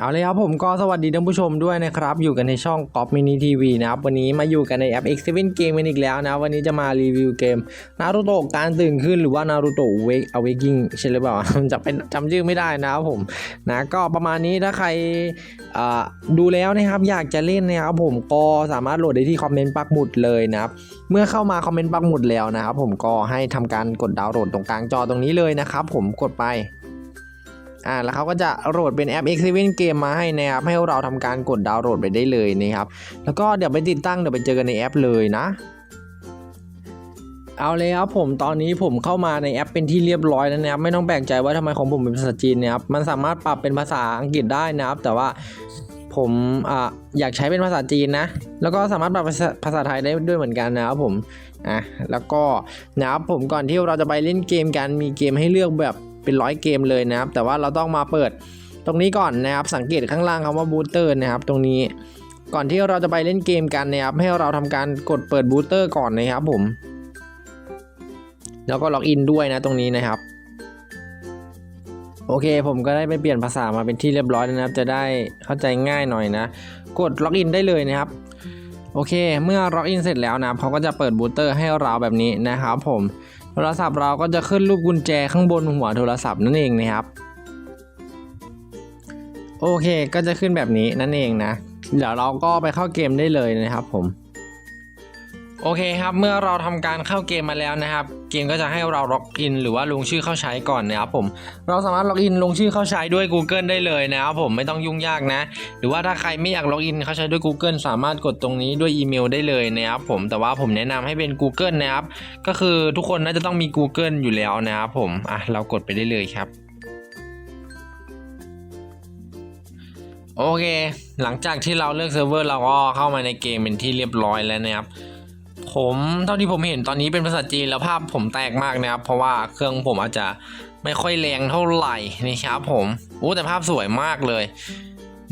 เอาเลยครับผมก็สวัสดีท่านผู้ชมด้วยนะครับ อยู่กันในช่องกอ f มินิทีวีนะครับ วันนี้มาอยู่กันในแอป X7 Game กันอีกแล้วนะ วันนี้จะมารีวิวเกมนารูโตะการตื่นขึ้นหรือว่านารูโตะ Wake Awakening ใช่หรือเปล่าจะเป็นจำชื่อไม่ได้นะครับผมนะก็ประมาณนี้ถ้าใครดูแล้วนะครับอยากจะเล่นนะครับผมก็สามารถโหลดได้ที่คอมเมนต์ปักหมุดเลยนะครับเมื่อเข้ามาคอมเมนต์ปักหมุดแล้วนะครับผมก็ให้ทำการกดดาวน์โหลดตรงกลางจอตรงนี้เลยนะครับผมกดไป อ่าแล้วเขาก็จะโหลดเป็นแอป X7 Game มาให้นะครับให้เราทำการกดดาวน์โหลดไปได้เลยนะครับแล้วก็เดี๋ยวไปติดตั้งเดี๋ยวไปเจอกันในแอปเลยนะเอาเลยครับผมตอนนี้ผมเข้ามาในแอปเป็นที่เรียบร้อยแล้วนะครับไม่ต้องแปลกใจว่าทำไมของผมเป็นภาษาจีนนะครับมันสามารถปรับเป็นภาษาอังกฤษได้นะครับ แต่ว่าผมอ่าอยากใช้เป็นภาษาจีนนะ แล้วก็สามารถปรับภาษาไทยได้ด้วยเหมือนกันนะครับผมอะแล้วก็นะครับผมก่อนที่เราจะไปเล่นเกมกันมีเกมให้เลือกแบบ เป็นร้อยเกมเลยนะครับ แต่ว่าเราต้องมาเปิดตรงนี้ก่อนนะครับ สังเกตข้างล่างคำว่าบูสเตอร์นะครับ ตรงนี้ ก่อนที่เราจะไปเล่นเกมกันนะครับ ให้เราทำการกดเปิดบูสเตอร์ก่อนนะครับผม แล้วก็ล็อกอินด้วยนะตรงนี้นะครับ โอเค ผมก็ได้ไปเปลี่ยนภาษามาเป็นที่เรียบร้อยแล้วนะครับ จะได้เข้าใจง่ายหน่อยนะ กดล็อกอินได้เลยนะครับโอเค เมื่อล็อกอินเสร็จแล้วนะเขาก็จะเปิดบูสเตอร์ให้เราแบบนี้นะครับผม โทรศัพท์เราก็จะขึ้นรูปกุญแจข้างบนหัวโทรศัพท์นั่นเองนะครับ โอเคก็จะขึ้นแบบนี้นั่นเองนะ เดี๋ยวเราก็ไปเข้าเกมได้เลยนะครับผม โอเคครับ เมื่อเราทำการเข้าเกมมาแล้วนะครับ เกมก็จะให้เราล็อกอินหรือว่าลงชื่อเข้าใช้ก่อนนะครับผม เราสามารถล็อกอินลงชื่อเข้าใช้ด้วย Google ได้เลยนะครับผมไม่ต้องยุ่งยากนะ หรือว่าถ้าใครไม่อยากล็อกอินเข้าใช้ด้วย Google สามารถกดตรงนี้ด้วยอีเมลได้เลยนะครับผมแต่ว่าผมแนะนำให้เป็น Google นะครับ ก็คือทุกคนน่าจะต้องมี Google อยู่แล้วนะครับผมอะเรากดไปได้เลยครับโอเค หลังจากที่เราเลือกเซิร์ฟเวอร์เราก็เข้ามาในเกมเป็นที่เรียบร้อยแล้วนะครับ ผมเท่าที่ผมเห็นตอนนี้เป็นภาษาจีนแล้วภาพผมแตกมากนะครับ เพราะว่าเครื่องผมอาจจะไม่ค่อยแรงเท่าไหร่นะครับผมโอ้แต่ภาพสวยมากเลย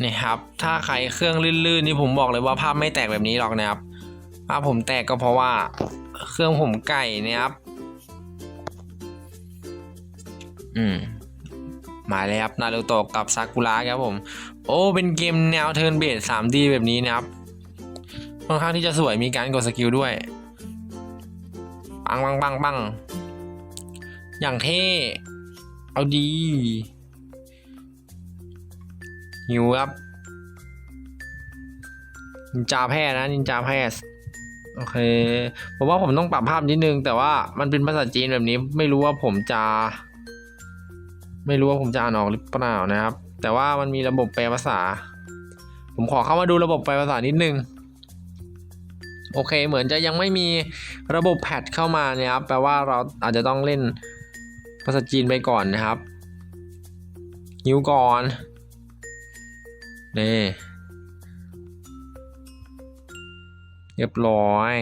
นี่ครับ ถ้าใครเครื่องลื่นๆนี่ผมบอกเลยว่าภาพไม่แตกแบบนี้หรอกนะครับภาพผมแตกก็เพราะว่าเครื่องผมไก่นะครับ อืมมาเลยครับนารูโตะกับซากุระครับผม โอ้เป็นเกมแนวเทิร์นเบส 3D แบบนี้นะครับ ค่อนข้างที่จะสวยมีการกดสกิลด้วยปังปังปังปังอย่างเท่เอาดีหิวครับนินจาแพทย์นะนินจาแพทย์โอเคผมว่าผมต้องปรับภาพนิดนึง แต่ว่ามันเป็นภาษาจีนแบบนี้ ไม่รู้ว่าผมจะ ไม่รู้ว่าผมจะอ่านออกหรือเปล่านะครับ แต่ว่ามันมีระบบแปลภาษา ผมขอเข้ามาดูระบบแปลภาษานิดนึง โอเค เหมือนจะยังไม่มีระบบแพทเข้ามานะครับแปลว่าเราอาจจะต้องเล่นภาษาจีนไปก่อนนะครับหิวก่อนนี่เรียบร้อย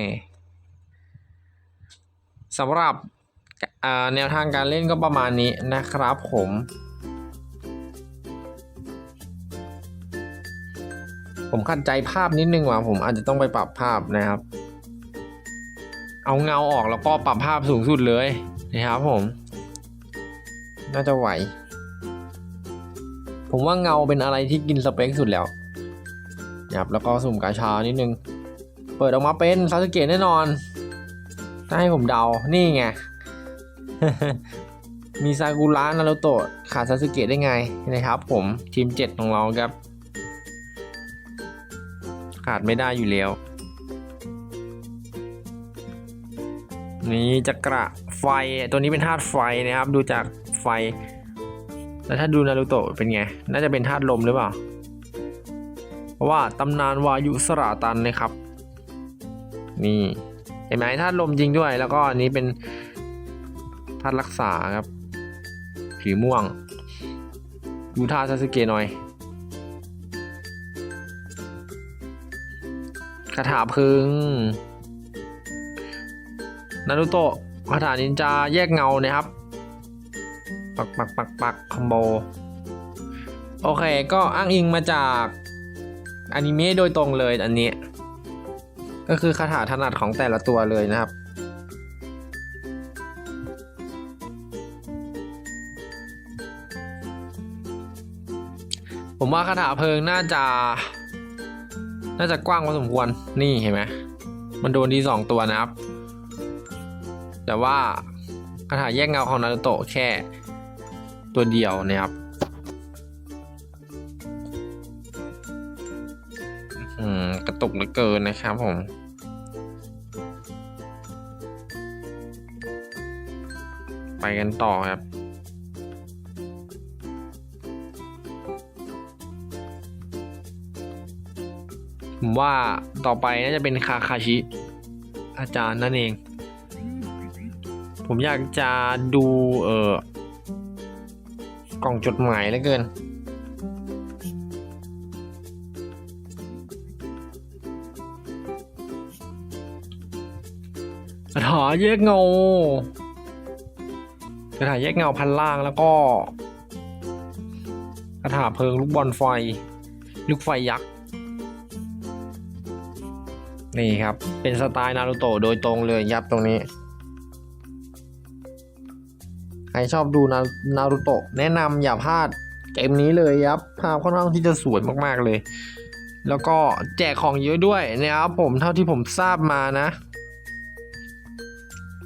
สำหรับแนวทางการเล่นก็ประมาณนี้นะครับผม ผมขัดใจภาพนิดนึงว่ะผมอาจจะต้องไปปรับภาพนะครับ เอาเงาออกแล้วก็ปรับภาพสูงสุดเลยนะครับผม น่าจะไหว ผมว่าเงาเป็นอะไรที่กินสเปคสุดแล้วนะครับแล้วก็สุ่มกาชานิดนึง เปิดออกมาเป็นซาสึเกะแน่นอน ถ้าให้ผมเดา นี่ไง มีซากุระนารุโตะขาดซาสึเกะได้ไงนะครับผมทีม 7 ของเราครับ ขาดไม่ได้อยู่แล้ว นี่จักระไฟตัวนี้เป็นธาตุไฟนะครับ ดูจากไฟ แล้วถ้าดูนารูโตะเป็นไง น่าจะเป็นธาตุลมหรือเปล่า เพราะว่าตำนานวายุสราตันนะครับ นี่เห็นไหมธาตุลมจริงด้วย แล้วก็อันนี้เป็นธาตุรักษาครับ ผีม่วง ดูท่าซาสึเกะหน่อย คาถาพึงนารุโตะคาถานินจาแยกเงานะครับ ปักปักปักปักคอมโบ โอเคก็อ้างอิงมาจากอนิเมะโดยตรงเลยอันนี้ ก็คือคาถาถนัดของแต่ละตัวเลยนะครับผมว่าคาถาเพลิงน่าจะ น่าจะกว้างพอสมควรนี่เห็นไหมมันโดนดีสองตัวนะครับ แต่ว่าคาถาแยกเงาของนารูโตะแค่ตัวเดียวนะครับอืมกระตุกเหลือเกินนะครับผมไปกันต่อครับ ผมว่าต่อไปน่าจะเป็นคาคาชิ อาจารย์นั่นเอง ผมอยากจะดูเออกล่องจดหมายเลือเกิน กระถาแยกเงากระถาแยกเงาพันล่างแล้วก็กระถาเพลิงลูกบอลไฟ ลูกไฟยักษ์ นี่ครับ เป็นสไตล์นารูโตะโดยตรงเลยยับตรงนี้ ใครชอบดูนารูโตะแนะนำอย่าพลาดเกมนี้เลยครับภาพค่อนข้างที่จะสวยมากๆเลย แล้วก็แจกของเยอะด้วยนะครับผมเท่าที่ผมทราบมานะ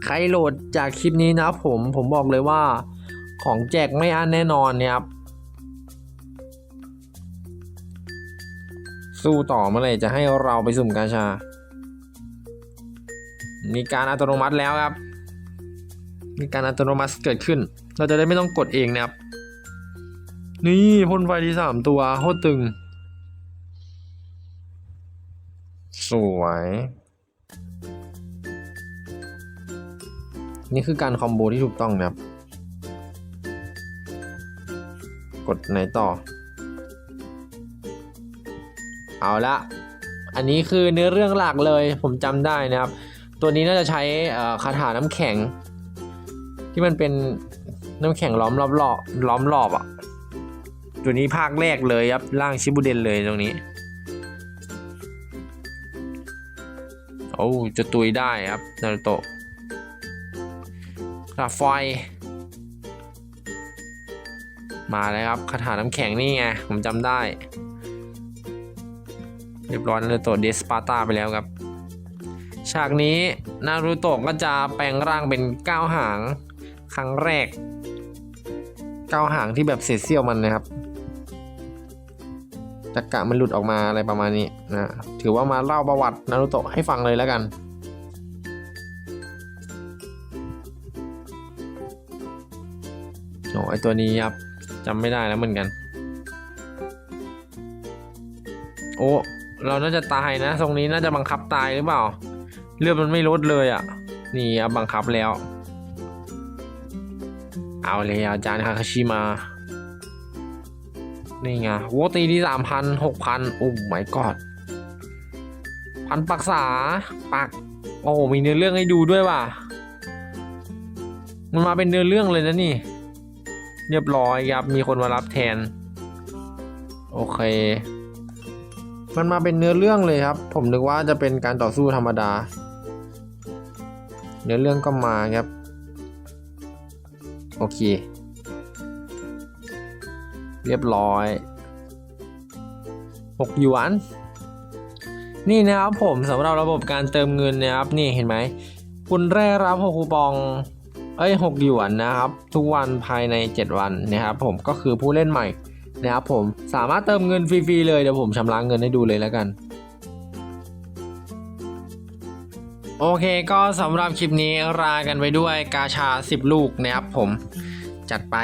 ใครโหลดจากคลิปนี้นะผมผมบอกเลยว่าของแจกไม่อั้นแน่นอนเนี่ยครับสู้ต่อเมื่อไหร่จะให้เราไปสุ่มกาชา มีการอัตโนมัติแล้วครับ มีการอัตโนมัติเกิดขึ้น เราจะได้ไม่ต้องกดเองนะครับ นี่พ่นไฟที่สามตัวโคตรตึง สวย นี่คือการคอมโบที่ถูกต้องนะครับ กดไหนต่อ เอาละอันนี้คือเนื้อเรื่องหลักเลยผมจำได้นะครับ ตัวนี้น่าจะใช้คาถาน้ำแข็ง ที่มันเป็นน้ำแข็งล้อมรอบรอบล้อมรอบอะตัวนี้ภาคแรกเลยครับร่างชิบุเดนเลยตรงนี้โอ้จะตุยได้ครับนารุโตะคาถาไฟ มาแล้วครับคาถาน้ำแข็งนี่ไงผมจำได้ เรียบร้อยนารูโตะเดสปาร์ตาไปแล้วครับากนี้นารูโตะก็จะแปลงร่างเป็นก้าวหางครั้งแรกก้าวหางที่แบบเศษเสี้ยวมันนะครับจักะมันหลุดออกมาอะไรประมาณนี้นะถือว่ามาเล่าประวัตินารูโตะให้ฟังเลยแล้วกันโอ้ไอตัวนี้ครับจำไม่ได้แล้วเหมือนกัน โอ้เราน่าจะตายนะ ตรงนี้น่าจะบังคับตายหรือเปล่า เลือดมันไม่ลดเลยอะ่ะ นี่ครับบังคับแล้ว เอาเลยอาจารย์คาคาชิมา นี่ไงโวตีที่สามพันหกพันโอ้ไม่กอดพันปักษาปัก โอ้มีเนื้อเรื่องให้ดูด้วยว่ะ มันมาเป็นเนื้อเรื่องเลยนะนี่ เรียบร้อยครับ มีคนมารับแทน โอเค มันมาเป็นเนื้อเรื่องเลยครับ ผมนึกว่าจะเป็นการต่อสู้ธรรมดา เนื้อเรื่องก็มาครับ โอเค เรียบร้อย 6 หยวน นี่นะครับผมสำหรับระบบการเติมเงินนะครับ นี่เห็นไหม คุณได้รับ6คูปอง เอ้ย6หยวนนะครับ ทุกวันภายใน 7 วันนะครับผมก็คือผู้เล่นใหม่นะครับผมสามารถเติมเงินฟรีๆเลยเดี๋ยวผมชำระเงินให้ดูเลยแล้วกัน โอเคก็สำหรับคลิปนี้ลากันไปด้วยกาชา 10 ลูกนะครับผมจัดไป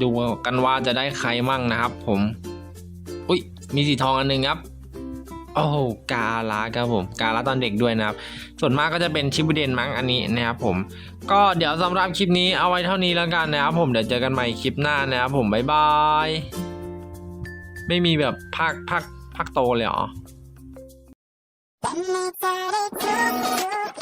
ดูกันว่าจะได้ใครมั่งนะครับผมอุ้ยมีสีทองอันหนึงครับโอ้กาลาครับผมกาลาตอนเด็กด้วยนะครับ ส่วนมากก็จะเป็นชิบุเดนมั้งอันนี้นะครับผม ก็เดี๋ยวสำหรับคลิปนี้เอาไว้เท่านี้แล้วกันนะครับผมเดี๋ยวเจอกันใหม่คลิปหน้านะครับผมบ๊ายบาย ไม่มีแบบภาคภาคภาคโตเลยเหรอ Then we started to, to